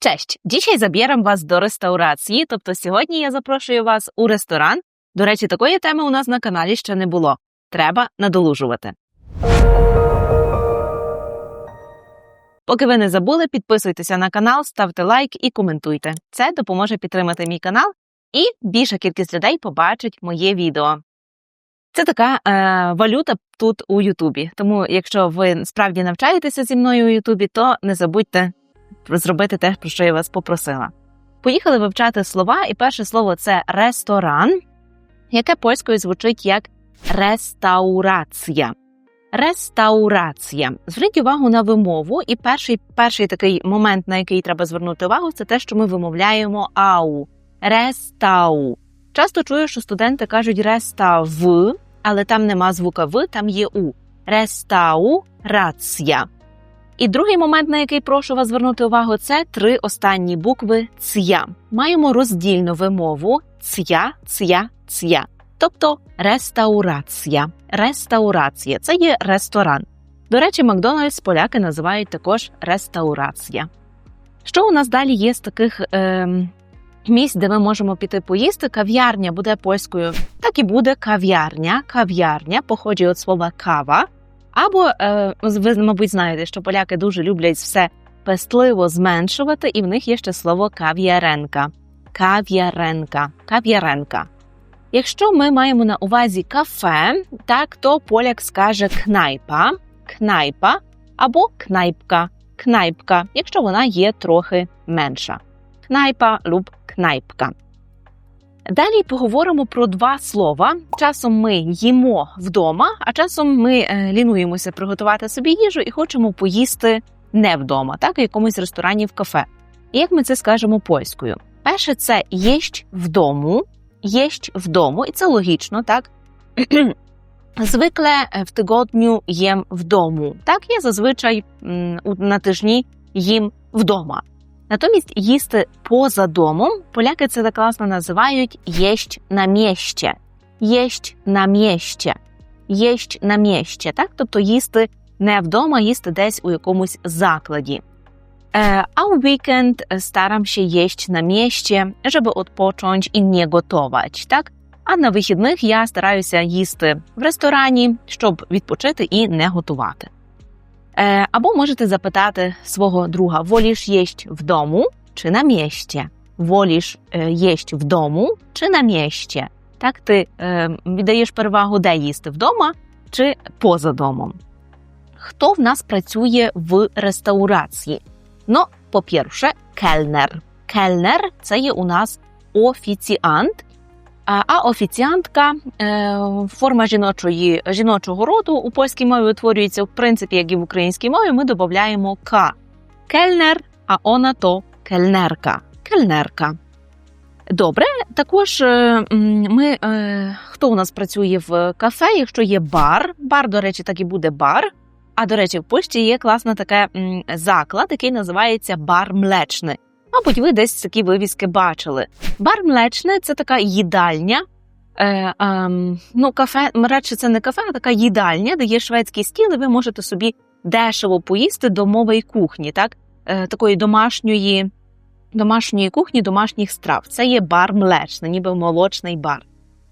Cześć! Dzisiaj zabieram Was do restaурації, тобто сьогодні я запрошую вас у ресторан. До речі, такої теми у нас на каналі ще не було. Треба надолужувати. Поки ви не забули, підписуйтеся на канал, ставте лайк і коментуйте. Це допоможе підтримати мій канал, і більша кількість людей побачить моє відео. Це така е, валюта тут у Ютубі. Тому, якщо ви справді навчаєтеся зі мною у Ютубі, то не забудьте зробити те, про що я вас попросила. Поїхали вивчати слова, і перше слово це ресторан, яке польською звучить як реставрація. Реставрація. Зверніть увагу на вимову, і перший перший такий момент, на який треба звернути увагу, це те, що ми вимовляємо ау. Рестау. Часто чую, що студенти кажуть рестав, але там нема звука в, там є у. Реставрація. І другий момент, на який прошу вас звернути увагу, це три останні букви ця. Маємо роздільну вимову ця, ця, ця. Тобто реставрація. Реставрація це є ресторан. До речі, Макдональдс поляки називають також реставрація. Що у нас далі є з таких е, місць, де ми можемо піти поїсти? Кав'ярня буде польською, так і буде кав'ярня. Кав'ярня походить від слова кава. Або е, ви, мабуть, знаєте, що поляки дуже люблять все пестливо зменшувати, і в них є ще слово кав'яренка. Кав'яренка. Кав'яренка. Якщо ми маємо на увазі кафе, так то поляк скаже кнайпа, кнайпа або кнайпка, кнайпка, якщо вона є трохи менша. Кнайпа луб кнайпка. Далі поговоримо про два слова. Часом ми їмо вдома, а часом ми е, лінуємося приготувати собі їжу і хочемо поїсти не вдома, так у якомусь ресторані в кафе. І як ми це скажемо польською? Перше, це єсть вдому, єсть вдому, і це логічно, так? Звикле е, в тигодню їм вдому. Так, я зазвичай на тижні їм вдома. Натомість їсти поза домом поляки це так класно називають єсть на мєще. Єсть на мєще. Єсть на мєще, так? Тобто їсти не вдома, їсти десь у якомусь закладі. E, a weekend staram się jeść na mieście, żeby odpocząć i nie gotować, так? А на вихідних я стараюся їсти в ресторані, щоб відпочити і не готувати. Е, Або можете запитати свого друга: воліш єсть вдому чи на місці? Воліш е, єсть вдому чи на місці? Так, ти е, віддаєш перевагу, де їсти вдома чи поза домом. Хто в нас працює в реставрації? Ну, по-перше, кельнер. Кельнер це є у нас офіціант, а офіціантка е, форма жіночої жіночого роду у польській мові утворюється в принципі, як і в українській мові. Ми додаємо к. Кельнер, а вона то кельнерка. Кельнерка. Добре, також е, ми е, хто у нас працює в кафе? Якщо є бар, бар, до речі, так і буде бар. А до речі, в Польщі є класна така заклад, який називається бар млечний. Мабуть, ви десь такі вивіски бачили. Бар млечне це така їдальня. Е, е, ну, кафе, радше це не кафе, а така їдальня, де є шведський стіл, і ви можете собі дешево поїсти домової кухні, так? Е, такої домашньої домашньої кухні, домашніх страв. Це є бар млечне, ніби молочний бар.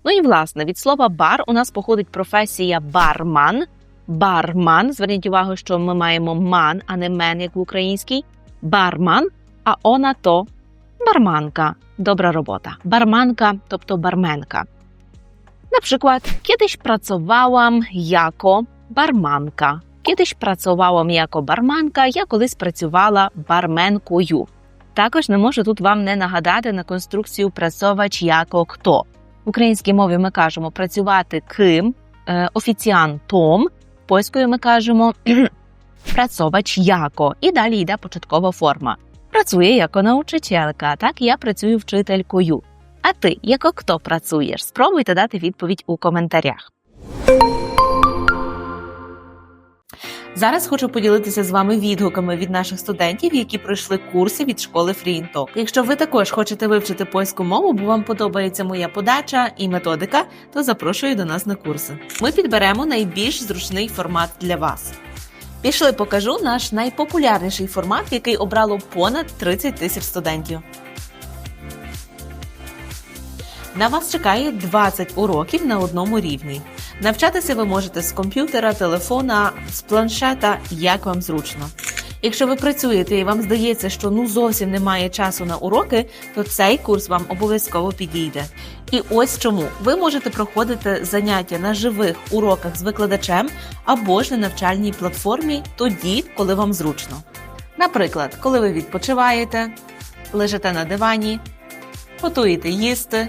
Ну і власне від слова бар у нас походить професія барман. Барман. Зверніть увагу, що ми маємо ман, а не мен, як в українській. Барман а она то барманка. Добра робота. Барманка, тобто барменка. Na przykład, kiedyś pracowałam jako барманка. Kiedyś pracowałam jako я колись працювала барменкою. Також не можу тут вам не нагадати на конструкцію працьовач яко хто. В українській мові ми кажемо працювати ким, офіціантом. Польською ми кажемо працьовач яко. І далі йде початкова форма працює як научителька, так я працюю вчителькою. А ти, як хто працюєш? Спробуйте дати відповідь у коментарях. Зараз хочу поділитися з вами відгуками від наших студентів, які пройшли курси від школи FreeInTalk. Якщо ви також хочете вивчити польську мову, бо вам подобається моя подача і методика, то запрошую до нас на курси. Ми підберемо найбільш зручний формат для вас. Пішли, покажу наш найпопулярніший формат, який обрало понад 30 тисяч студентів. На вас чекає 20 уроків на одному рівні. Навчатися ви можете з комп'ютера, телефона, з планшета, як вам зручно. Якщо ви працюєте і вам здається, що ну зовсім немає часу на уроки, то цей курс вам обов'язково підійде. І ось чому ви можете проходити заняття на живих уроках з викладачем або ж на навчальній платформі тоді, коли вам зручно. Наприклад, коли ви відпочиваєте, лежите на дивані, готуєте їсти.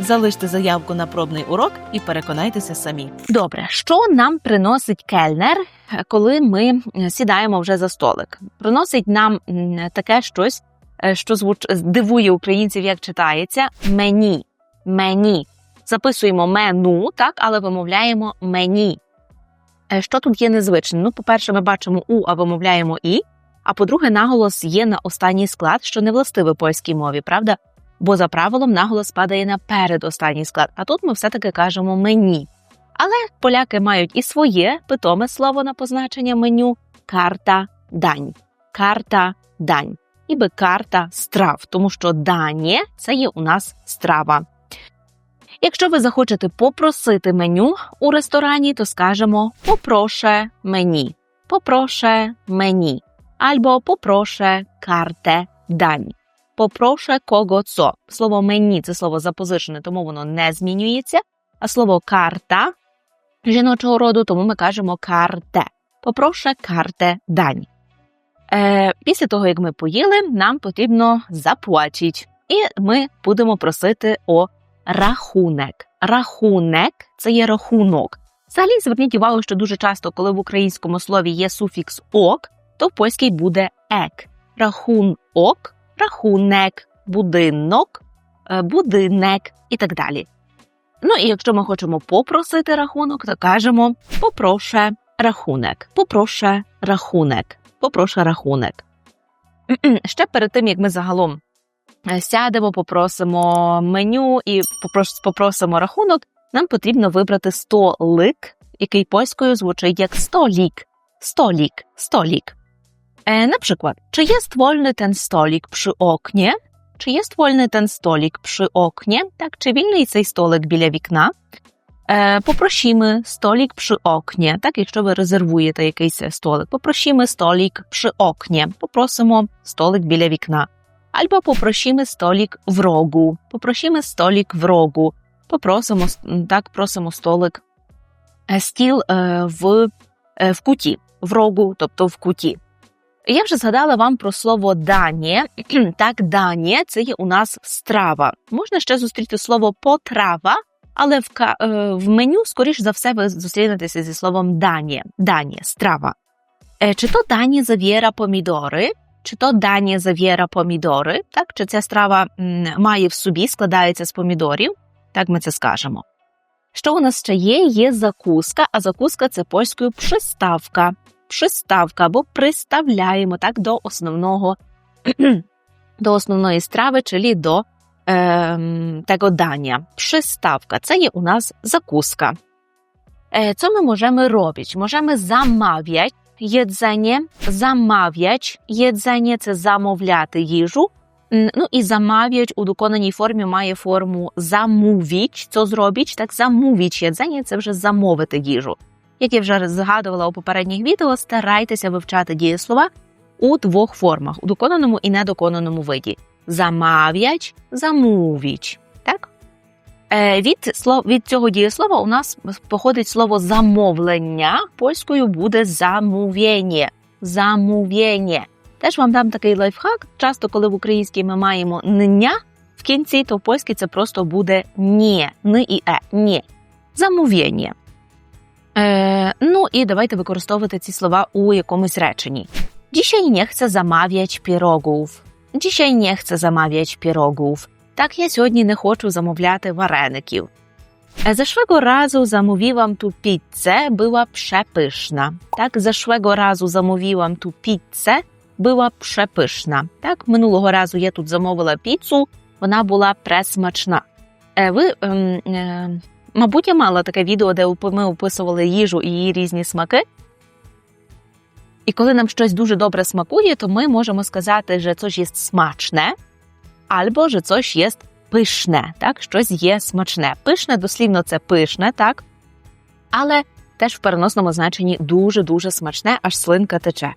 Залиште заявку на пробний урок і переконайтеся самі. Добре, що нам приносить кельнер, коли ми сідаємо вже за столик? Приносить нам таке щось, е, що звуч... дивує українців, як читається мені. Мені. Записуємо мену, так, але вимовляємо мені. Е, що тут є незвичне? Ну, по-перше, ми бачимо у, а вимовляємо і. А по-друге, наголос є на останній склад, що не властиве польській мові, правда? Бо за правилом наголос падає на передостанній склад, а тут ми все-таки кажемо мені. Але поляки мають і своє питоме слово на позначення меню карта дань. Карта дань. Ніби карта страв, тому що дані це є у нас страва. Якщо ви захочете попросити меню у ресторані, то скажемо попроше мені, попроше мені, або попроше карте дань попроше кого цо. Слово мені це слово запозичене, тому воно не змінюється. А слово карта жіночого роду, тому ми кажемо карте. Попроше карте дань. Е, Після того, як ми поїли, нам потрібно заплатити. І ми будемо просити о рахунок. Рахунок це є рахунок. Взагалі, зверніть увагу, що дуже часто, коли в українському слові є суфікс ок, то в польській буде ек. Рахунок рахунок, будинок, е, будинок і так далі. Ну і якщо ми хочемо попросити рахунок, то кажемо попроше рахунок, попроше рахунок, попроше рахунок. Ще перед тим, як ми загалом е, сядемо, попросимо меню і попросимо рахунок, нам потрібно вибрати столик, який польською звучить як столік. Столік, столік. E, na przykład, czy jest wolny ten stolik przy oknie? Czy jest wolny ten stolik przy oknie? Tak, czy вільний цей столик біля вікна? Е, Попросімо столик przy oknie. Так, якщо ви резервуєте якийсь столик, попросімо столик przy oknie. Попросимо столик біля вікна. Або попросімо столик в рогу. Попросімо столик в рогу. Попросимо, так, просимо столик, стіл е, в, е, в куті, в рогу, тобто в куті. Я вже згадала вам про слово дані. Так, дані це є у нас страва. Можна ще зустріти слово потрава, але в е, в меню, скоріш за все, ви зустрінетеся зі словом дані. Дані, страва. Е, чи то дані завіра помідори, чи то дані завіра помідори, так? Чи ця страва має в собі, складається з помідорів? Так ми це скажемо. Що у нас ще є? Є закуска, а закуска це польською приставка приставка або приставляємо так до основного до основної страви, czyli до е, tego dania. Przyставка це є у нас закуска. Е, Co my możemy robić? Możemy zamawiać jedzenie, zamawiać jedzenie це замовляти їжу. Ну і замовлять у доконаній формі має форму замовіть, co зробіть, так замовіть jedzenie – це вже замовити їжу. Як я вже згадувала у попередніх відео, старайтеся вивчати дієслова у двох формах: у доконаному і недоконаному виді: замав'яч, замовіч. Так? Е, від слов, від цього дієслова у нас походить слово замовлення. Польською буде замовєнє. Замовєнє. Теж вам дам такий лайфхак. Часто, коли в українській ми маємо «ня» в кінці, то в польській це просто буде «ні», «ни» і «е», «ні». Замовєння. Е, Ну і давайте використовувати ці слова у якомусь реченні. Dzisiaj nie chcę zamawiać pierogów. Dzisiaj nie chcę zamawiać pierogów. Так я сьогодні не хочу замовляти вареників. E, Zeszłego razu zamówiłam tu pizzę, była przepyszna. Tak, zeszłego razu zamówiłam tu pizzę, była przepyszna. Так, минулого разу я тут замовила піцу, вона була пресмачна. Е, Ви, ем, е, мабуть, я мала таке відео, де ми описували їжу і її різні смаки. І коли нам щось дуже добре смакує, то ми можемо сказати, що coś jest смачне, або що coś jest пишне, так? Щось є смачне. Пишне, дослівно, це пишне, так? Але теж в переносному значенні дуже-дуже смачне, аж слинка тече.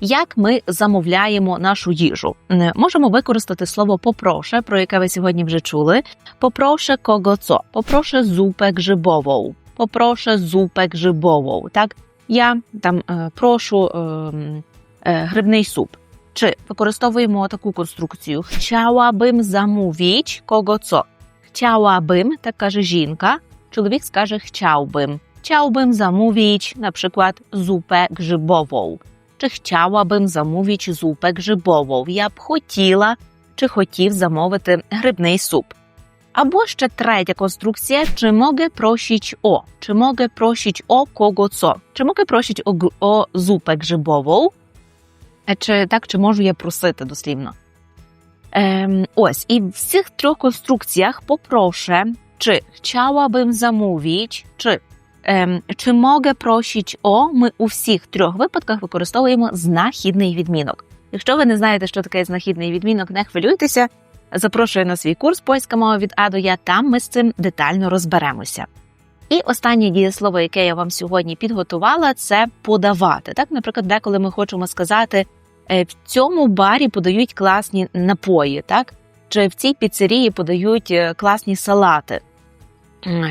Як ми замовляємо нашу їжу? Е, Можемо використати слово попроше, про яке ви сьогодні вже чули. Попроше кого co? Попроше зупę grzybową. Попроше зупę grzybową. Так? Я там е, прошу ем, е, грибний суп. Чи використовуємо таку конструкцію? Chciałabym zamówić kogo co? Chciałabym, так каже жінка. Чоловік скаже chciałbym. Chciałbym zamówić na przykład zupę grzybową. Чи chciałabym zamówić zupę grzybową? Я б хотіла чи хотів замовити грибний суп. Або ще третя конструкція: чи mogę prosić o? Чи mogę prosić o kogo co? Чи mogę prosić o, o zupę grzybową? Чи так, чи можу я просити дослівно? Ем, ось, і в цих трьох конструкціях попроше, чи chciałabym zamówić, чи, чи mogę prosić o, ми у всіх трьох випадках використовуємо знахідний відмінок. Якщо ви не знаєте, що таке знахідний відмінок, не хвилюйтеся. Запрошую на свій курс польська мова від А до Я. Там ми з цим детально розберемося. І останнє дієслово, яке я вам сьогодні підготувала, це подавати. Так, наприклад, деколи ми хочемо сказати, «Е, в цьому барі подають класні напої, так? Чи в цій піцерії подають е, класні салати,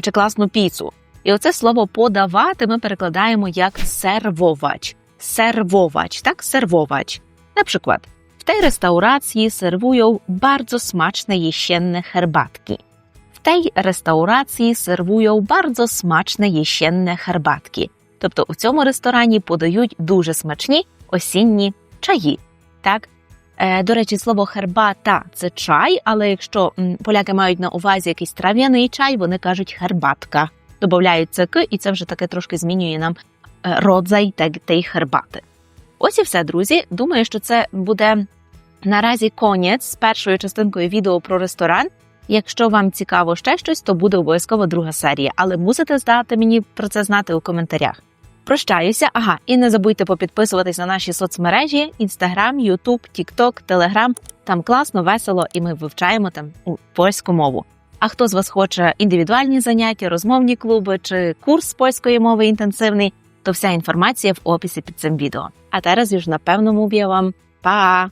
чи класну піцу. І оце слово подавати ми перекладаємо як сервовач. Сервовач, так, сервовач. Наприклад, w tej restauracji serwują bardzo smaczne jesienne herbatki. W tej restauracji serwują bardzo смачне jesienne herbatki. Тобто у цьому ресторані подають дуже смачні осінні чаї. Так? Е, до речі, слово хербата це чай, але якщо поляки мають на увазі якийсь трав'яний чай, вони кажуть хербатка. Додають це к, і це вже таке трошки змінює нам е, родзай те- тієї хербати. Ось і все, друзі. Думаю, що це буде наразі конець з першою частинкою відео про ресторан. Якщо вам цікаво ще щось, то буде обов'язково друга серія, але мусите здати мені про це знати у коментарях. Прощаюся, ага, і не забудьте попідписуватись на наші соцмережі: Instagram, YouTube, TikTok, Telegram. Там класно, весело, і ми вивчаємо там польську мову. А хто з вас хоче індивідуальні заняття, розмовні клуби чи курс польської мови інтенсивний, то вся інформація в описі під цим відео. А зараз ж на певному mówię вам pa!